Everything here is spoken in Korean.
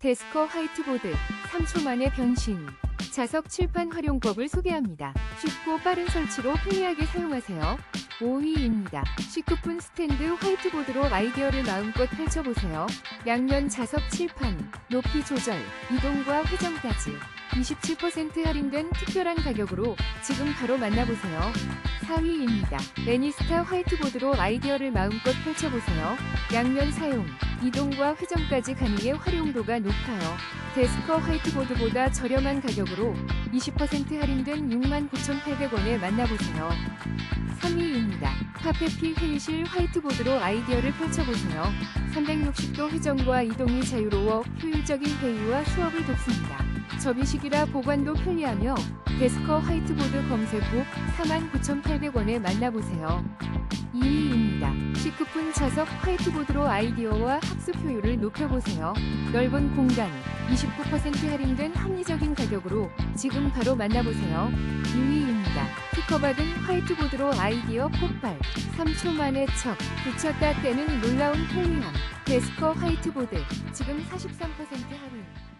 데스커 화이트보드 3초 만에 변신. 자석 칠판 활용법을 소개합니다. 쉽고 빠른 설치로 편리하게 사용하세요. 5위입니다. 시크푼 스탠드 화이트보드로 아이디어를 마음껏 펼쳐보세요. 양면 자석 칠판, 높이 조절, 이동과 회전까지 27% 할인된 특별한 가격으로 지금 바로 만나보세요. 4위입니다. 레니스타 화이트보드로 아이디어를 마음껏 펼쳐보세요. 양면 사용, 이동과 회전까지 가능해 활용도가 높아요. 데스커 화이트보드보다 저렴한 가격으로 20% 할인된 69,800원에 만나보세요. 3위입니다. 카페피 회의실 화이트보드로 아이디어를 펼쳐보세요. 360도 회전과 이동이 자유로워 효율적인 회의와 수업을 돕습니다. 접이식이라 보관도 편리하며 데스커 화이트보드 검색 후 49,800원에 만나보세요. 2 시크푼 자석 화이트보드로 아이디어와 학습 효율을 높여보세요. 넓은 공간, 29% 할인된 합리적인 가격으로 지금 바로 만나보세요. 2위입니다. 특허받은 화이트보드로 아이디어 폭발, 3초 만에 척, 붙였다 떼는 놀라운 편리함. 데스커 화이트보드, 지금 43% 할인.